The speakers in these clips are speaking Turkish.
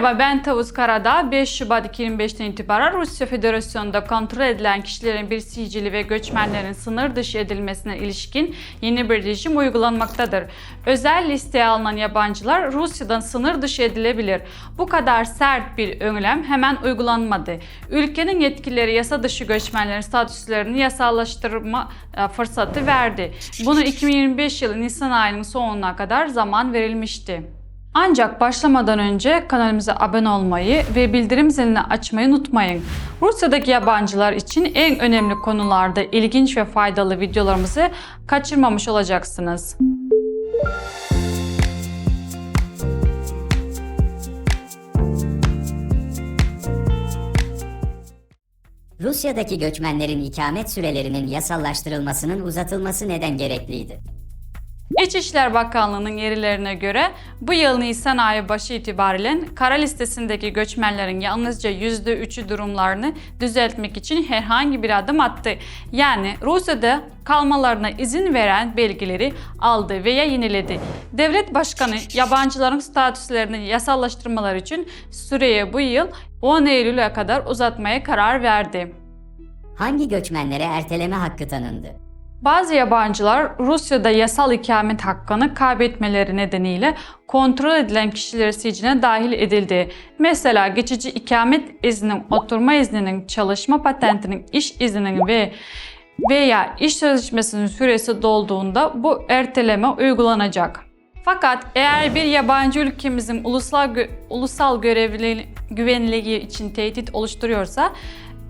Merhaba ben Tavus Karadağ. 5 Şubat 2025'ten itibaren Rusya Federasyonu'nda kontrol edilen kişilerin bir sicili ve göçmenlerin sınır dışı edilmesine ilişkin yeni bir rejim uygulanmaktadır. Özel listeye alınan yabancılar Rusya'dan sınır dışı edilebilir. Bu kadar sert bir önlem hemen uygulanmadı. Ülkenin yetkilileri yasa dışı göçmenlerin statüslerini yasallaştırma e, fırsatı verdi. Bunu 2025 yılı Nisan ayının sonuna kadar zaman verilmişti. Ancak başlamadan önce kanalımıza abone olmayı ve bildirim zilini açmayı unutmayın. Rusya'daki yabancılar için en önemli konularda ilginç ve faydalı videolarımızı kaçırmamış olacaksınız. Rusya'daki göçmenlerin ikamet sürelerinin yasallaştırılmasının uzatılması neden gerekliydi? İçişler Bakanlığı'nın verilerine göre bu yıl Nisan ayı başı itibariyle kara listesindeki göçmenlerin yalnızca %3'ü durumlarını düzeltmek için herhangi bir adım attı. Yani Rusya'da kalmalarına izin veren belgeleri aldı veya yeniledi. Devlet Başkanı yabancıların statüslerini yasallaştırmaları için süreyi bu yıl 10 Eylül'e kadar uzatmaya karar verdi. Hangi göçmenlere erteleme hakkı tanındı? Bazı yabancılar Rusya'da yasal ikamet hakkını kaybetmeleri nedeniyle kontrol edilen kişiler sicine dahil edildi. Mesela geçici ikamet izninin, oturma izninin, çalışma patentinin, iş izninin ve veya iş sözleşmesinin süresi dolduğunda bu erteleme uygulanacak. Fakat eğer bir yabancı ülkemizin ulusal gö- ulusal görevli güvenliği için tehdit oluşturuyorsa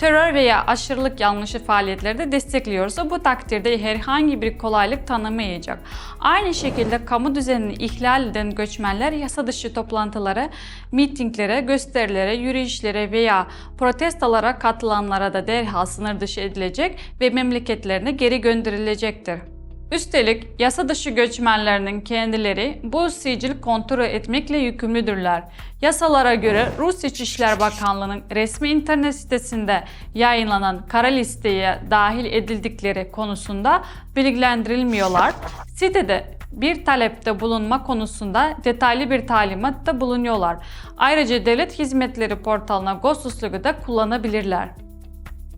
terör veya aşırılık yanlışı faaliyetleri de destekliyorsa bu takdirde herhangi bir kolaylık tanımayacak. Aynı şekilde kamu düzenini ihlal eden göçmenler yasa dışı toplantılara, mitinglere, gösterilere, yürüyüşlere veya protestolara katılanlara da derhal sınır dışı edilecek ve memleketlerine geri gönderilecektir. Üstelik yasa dışı göçmenlerinin kendileri bu sicil kontrol etmekle yükümlüdürler. Yasalara göre Rus İçişler Bakanlığı'nın resmi internet sitesinde yayınlanan kara listeye dahil edildikleri konusunda bilgilendirilmiyorlar. Sitede bir talepte bulunma konusunda detaylı bir talimatta bulunuyorlar. Ayrıca devlet hizmetleri portalına Gosusluğu da kullanabilirler.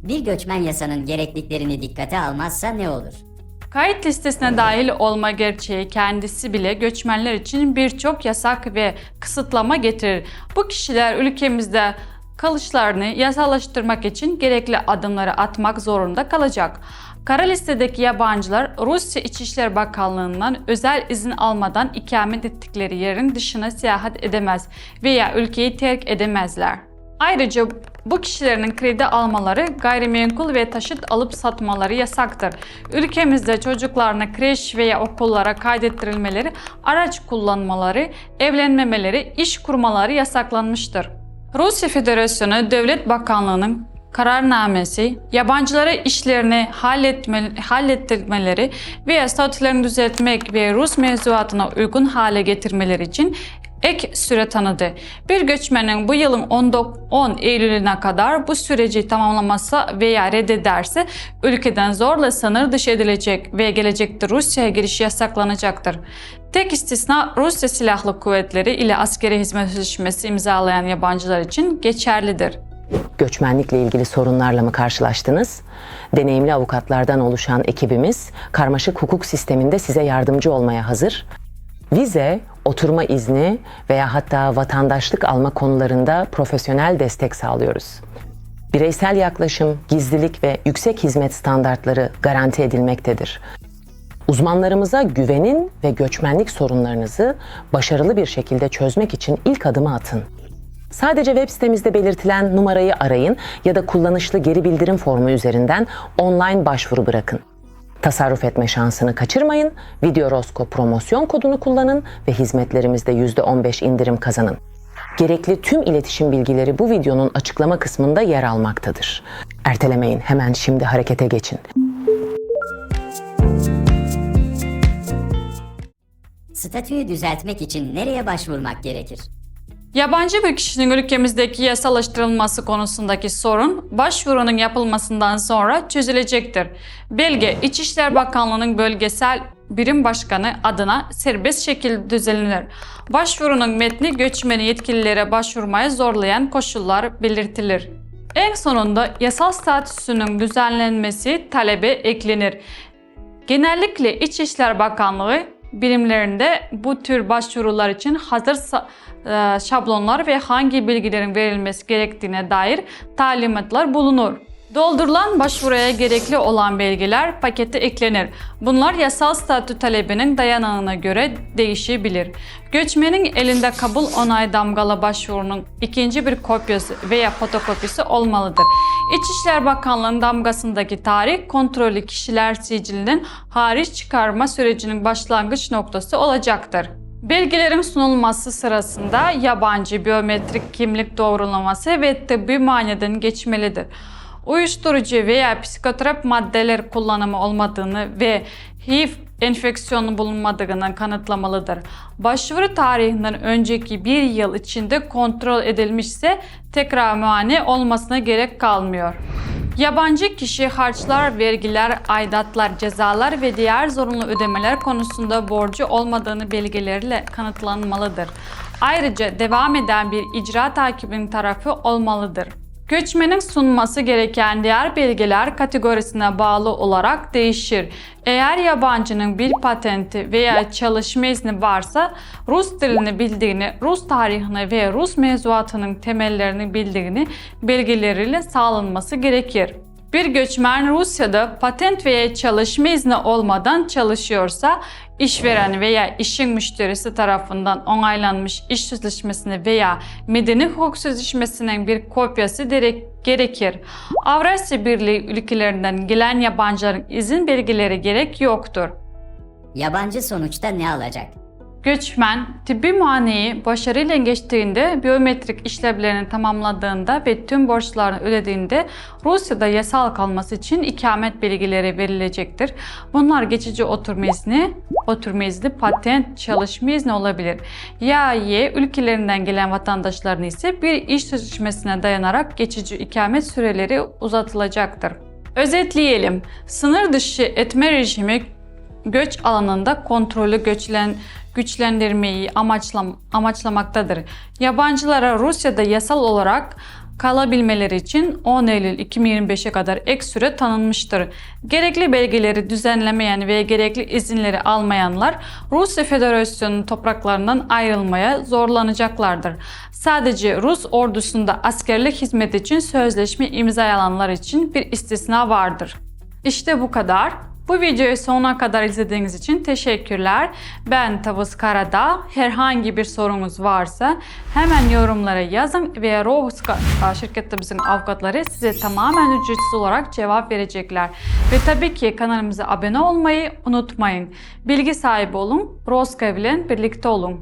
Bir göçmen yasanın gerekliliklerini dikkate almazsa ne olur? Kayıt listesine dahil olma gerçeği kendisi bile göçmenler için birçok yasak ve kısıtlama getirir. Bu kişiler ülkemizde kalışlarını yasallaştırmak için gerekli adımları atmak zorunda kalacak. Kara listedeki yabancılar Rusya İçişleri Bakanlığı'ndan özel izin almadan ikamet ettikleri yerin dışına seyahat edemez veya ülkeyi terk edemezler. Ayrıca bu kişilerin kredi almaları, gayrimenkul ve taşıt alıp satmaları yasaktır. Ülkemizde çocuklarına kreş veya okullara kaydettirilmeleri, araç kullanmaları, evlenmemeleri, iş kurmaları yasaklanmıştır. Rusya Federasyonu Devlet Bakanlığı'nın kararnamesi, yabancılara işlerini halletme, hallettirmeleri veya statülerini düzeltmek ve Rus mevzuatına uygun hale getirmeleri için ek süre tanıdı. Bir göçmenin bu yılın 10 Eylül'üne kadar bu süreci tamamlaması veya reddederse ülkeden zorla sınır dışı edilecek ve gelecekte Rusya'ya giriş yasaklanacaktır. Tek istisna Rusya Silahlı Kuvvetleri ile askeri hizmet sözleşmesi imzalayan yabancılar için geçerlidir. Göçmenlikle ilgili sorunlarla mı karşılaştınız? Deneyimli avukatlardan oluşan ekibimiz karmaşık hukuk sisteminde size yardımcı olmaya hazır. Vize, oturma izni veya hatta vatandaşlık alma konularında profesyonel destek sağlıyoruz. Bireysel yaklaşım, gizlilik ve yüksek hizmet standartları garanti edilmektedir. Uzmanlarımıza güvenin ve göçmenlik sorunlarınızı başarılı bir şekilde çözmek için ilk adımı atın. Sadece web sitemizde belirtilen numarayı arayın ya da kullanışlı geri bildirim formu üzerinden online başvuru bırakın. Tasarruf etme şansını kaçırmayın, Videorosko promosyon kodunu kullanın ve hizmetlerimizde %15 indirim kazanın. Gerekli tüm iletişim bilgileri bu videonun açıklama kısmında yer almaktadır. Ertelemeyin, hemen şimdi harekete geçin. Statüyü düzeltmek için nereye başvurmak gerekir? Yabancı bir kişinin ülkemizdeki yasalaştırılması konusundaki sorun başvurunun yapılmasından sonra çözülecektir. Belge İçişler Bakanlığı'nın bölgesel birim başkanı adına serbest şekilde düzenlenir. Başvurunun metni göçmeni yetkililere başvurmaya zorlayan koşullar belirtilir. En sonunda yasal statüsünün düzenlenmesi talebe eklenir. Genellikle İçişler Bakanlığı birimlerinde bu tür başvurular için hazır e, şablonlar ve hangi bilgilerin verilmesi gerektiğine dair talimatlar bulunur. Doldurulan başvuruya gerekli olan belgeler pakete eklenir. Bunlar yasal statü talebinin dayanağına göre değişebilir. Göçmenin elinde kabul onay damgalı başvurunun ikinci bir kopyası veya fotokopisi olmalıdır. İçişler Bakanlığı'nın damgasındaki tarih kontrollü kişiler sicilinden hariç çıkarma sürecinin başlangıç noktası olacaktır. Belgelerin sunulması sırasında yabancı biyometrik kimlik doğrulaması ve tıbbi muayeneden geçmelidir uyuşturucu veya psikotrop maddeler kullanımı olmadığını ve HIV enfeksiyonu bulunmadığını kanıtlamalıdır. Başvuru tarihinden önceki bir yıl içinde kontrol edilmişse tekrar muayene olmasına gerek kalmıyor. Yabancı kişi harçlar, vergiler, aidatlar, cezalar ve diğer zorunlu ödemeler konusunda borcu olmadığını belgeleriyle kanıtlanmalıdır. Ayrıca devam eden bir icra takibinin tarafı olmalıdır. Göçmenin sunması gereken diğer belgeler kategorisine bağlı olarak değişir. Eğer yabancının bir patenti veya çalışma izni varsa Rus dilini bildiğini, Rus tarihini ve Rus mevzuatının temellerini bildiğini belgeleriyle sağlanması gerekir. Bir göçmen Rusya'da patent veya çalışma izni olmadan çalışıyorsa, işveren veya işin müşterisi tarafından onaylanmış iş sözleşmesini veya medeni hukuk sözleşmesinin bir kopyası gerekir. Avrasya Birliği ülkelerinden gelen yabancıların izin belgeleri gerek yoktur. Yabancı sonuçta ne alacak? Göçmen, tıbbi muayeneyi başarıyla geçtiğinde, biyometrik işlemlerini tamamladığında ve tüm borçlarını ödediğinde Rusya'da yasal kalması için ikamet belgeleri verilecektir. Bunlar geçici oturma izni, oturma izni, patent, çalışma izni olabilir. Ya Y ülkelerinden gelen vatandaşların ise bir iş sözleşmesine dayanarak geçici ikamet süreleri uzatılacaktır. Özetleyelim. Sınır dışı etme rejimi göç alanında kontrolü göçlen, güçlendirmeyi amaçlam, amaçlamaktadır. Yabancılara Rusya'da yasal olarak kalabilmeleri için 10 Eylül 2025'e kadar ek süre tanınmıştır. Gerekli belgeleri düzenlemeyen ve gerekli izinleri almayanlar Rusya Federasyonu'nun topraklarından ayrılmaya zorlanacaklardır. Sadece Rus ordusunda askerlik hizmet için sözleşme imzalayanlar için bir istisna vardır. İşte bu kadar. Bu videoyu sonuna kadar izlediğiniz için teşekkürler. Ben Tavus Karada. Herhangi bir sorunuz varsa hemen yorumlara yazın ve Rohuska şirketimizin avukatları size tamamen ücretsiz olarak cevap verecekler. Ve tabii ki kanalımıza abone olmayı unutmayın. Bilgi sahibi olun, Roska ile birlikte olun.